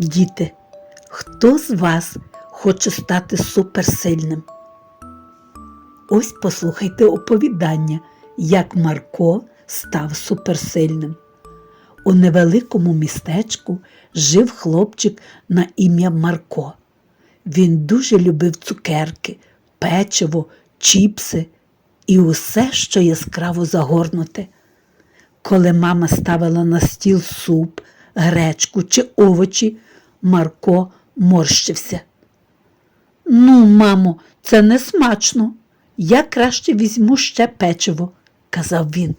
Діти, хто з вас хоче стати суперсильним? Ось послухайте оповідання, як Марко став суперсильним. У невеликому містечку жив хлопчик на ім'я Марко. Він дуже любив цукерки, печиво, чіпси і усе, що яскраво загорнуте. Коли мама ставила на стіл суп, гречку чи овочі, Марко морщився. Ну, мамо, це не смачно. Я краще візьму ще печиво, казав він.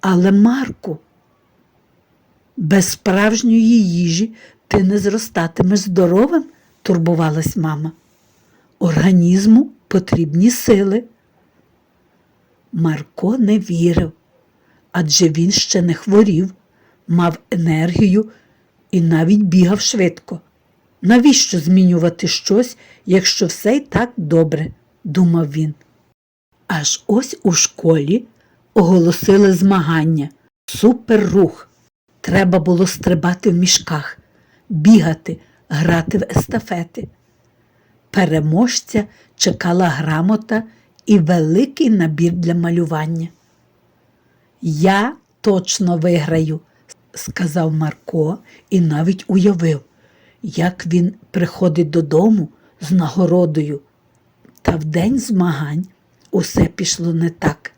Але, Марку, без справжньої їжі ти не зростатимеш здоровим, турбувалась мама. Організму потрібні сили. Марко не вірив, адже він ще не хворів, мав енергію і навіть бігав швидко. Навіщо змінювати щось, якщо все й так добре, думав він. Аж ось у школі оголосили змагання, суперрух. Треба було стрибати в мішках, бігати, грати в естафети. Переможця чекала грамота і великий набір для малювання. Я точно виграю, сказав Марко і навіть уявив, як він приходить додому з нагородою. Та в день змагань усе пішло не так.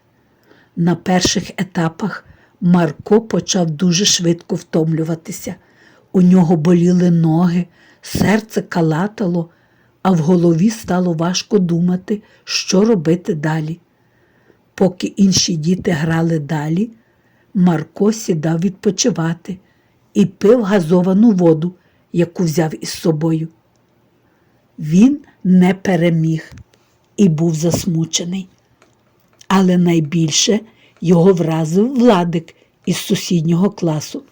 На перших етапах Марко почав дуже швидко втомлюватися. У нього боліли ноги, серце калатало, а в голові стало важко думати, що робити далі. Поки інші діти грали далі, Марко сідав відпочивати і пив газовану воду, яку взяв із собою. Він не переміг і був засмучений. Але найбільше його вразив владик із сусіднього класу.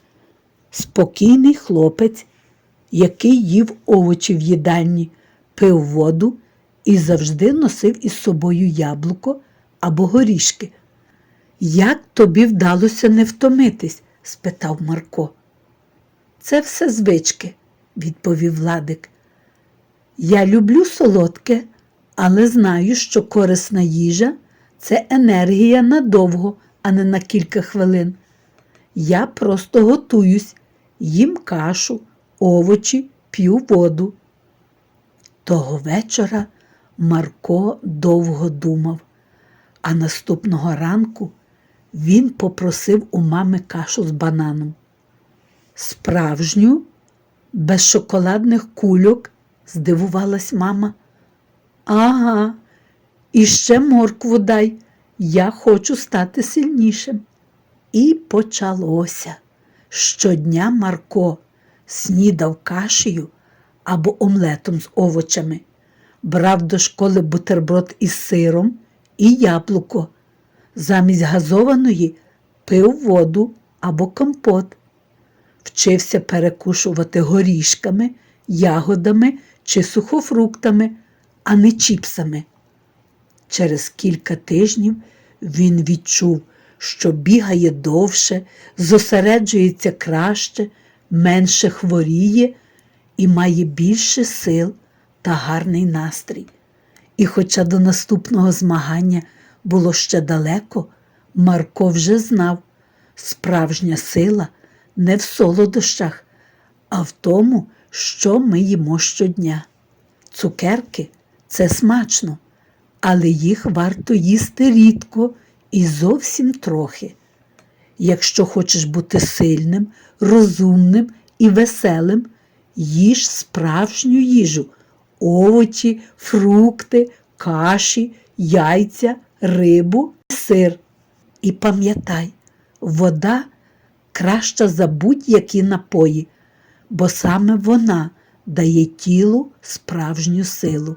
Спокійний хлопець, який їв овочі в їдальні, пив воду і завжди носив із собою яблуко або горішки. Як тобі вдалося не втомитись? спитав Марко. Це все звички, відповів Владик. Я люблю солодке, але знаю, що корисна їжа це енергія надовго, а не на кілька хвилин. Я просто готуюсь, їм кашу, овочі, п'ю воду. Того вечора Марко довго думав, а наступного ранку він попросив у мами кашу з бананом. Справжню, без шоколадних кульок, здивувалась мама. Ага, і ще моркву дай, я хочу стати сильнішим. І почалося. Щодня Марко снідав кашею або омлетом з овочами, брав до школи бутерброд із сиром і яблуко. Замість газованої пив воду або компот. Вчився перекушувати горішками, ягодами чи сухофруктами, а не чіпсами. Через кілька тижнів він відчув, що бігає довше, зосереджується краще, менше хворіє і має більше сил та гарний настрій. І хоча до наступного змагання було ще далеко, Марко вже знав, справжня сила не в солодощах, а в тому, що ми їмо щодня. Цукерки це смачно, але їх варто їсти рідко і зовсім трохи. Якщо хочеш бути сильним, розумним і веселим, їж справжню їжу, овочі, фрукти, каші, яйця, рибу, сир. І пам'ятай, вода краща за будь-які напої, бо саме вона дає тілу справжню силу.